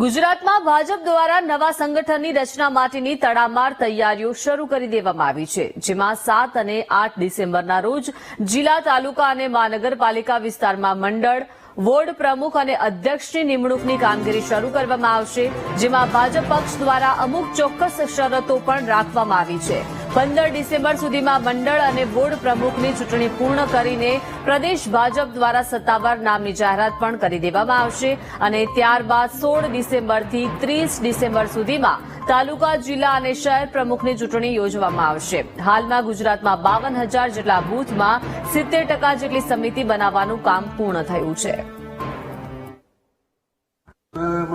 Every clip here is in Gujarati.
ગુજરાતમાં ભાજપ દ્વારા નવા સંગઠનની રચના માટેની તડામાર તૈયારીઓ શરૂ કરી દેવામાં આવી છે, જેમાં સાત અને આઠ ડિસેમ્બરના રોજ જિલ્લા તાલુકા અને મહાનગરપાલિકા વિસ્તારમાં મંડળ, વોર્ડ પ્રમુખ અને અધ્યક્ષની નિમણૂકની કામગીરી શરૂ કરવામાં આવશે, જેમાં ભાજપ પક્ષ દ્વારા અમુક ચોક્કસ શરતો પણ રાખવામાં આવી છે. પંદર ડિસેમ્બર સુધીમાં મંડળ અને બોર્ડ પ્રમુખની ચૂંટણી પૂર્ણ કરીને પ્રદેશ ભાજપ દ્વારા સત્તાવાર નામની જાહેરાત પણ કરી દેવામાં આવશે અને ત્યારબાદ સોળ ડિસેમ્બરથી ત્રીસ ડિસેમ્બર સુધીમાં તાલુકા, જિલ્લા અને શહેર પ્રમુખની ચૂંટણી યોજવામાં આવશે. હાલમાં ગુજરાતમાં બાવન હજાર જેટલા બૂથમાં સિત્તેર ટકા જેટલી સમિતિ બનાવવાનું કામ પૂર્ણ થયું છે.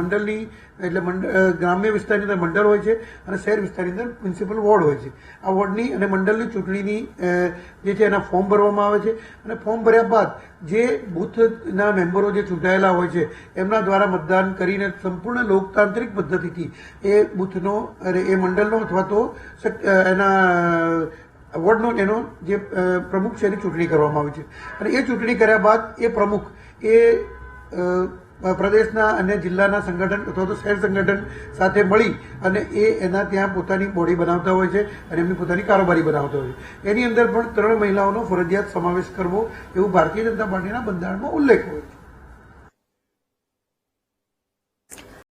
મંડળની, એટલે ગ્રામ્ય વિસ્તારની અંદર મંડળ હોય છે અને શહેર વિસ્તારની અંદર મ્યુનિસિપલ વોર્ડ હોય છે. આ વોર્ડની અને મંડળની ચૂંટણીની જે છે એના ફોર્મ ભરવામાં આવે છે. અને ફોર્મ ભર્યા બાદ જે બૂથના મેમ્બરો જે ચૂંટાયેલા હોય છે, એમના દ્વારા મતદાન કરીને સંપૂર્ણ લોકતાંત્રિક પદ્ધતિથી એ બૂથનો એ મંડળનો અથવા તો એના વોર્ડનો એનો જે પ્રમુખ છે એની ચૂંટણી કરવામાં આવી છે. અને એ ચૂંટણી કર્યા બાદ એ પ્રમુખ એ પ્રદેશના અને જિલ્લાના સંગઠન અથવા તો શહેર સંગઠન સાથે મળી અને એ એના ત્યાં પોતાની બોડી બનાવતા હોય છે અને એમની પોતાની કારોબારી બનાવતા હોય છે. એની અંદર પણ ત્રણ મહિલાઓનો ફરજિયાત સમાવેશ કરવો એવું ભારતીય જનતા પાર્ટીના બંધારણમાં ઉલ્લેખ હોય છે.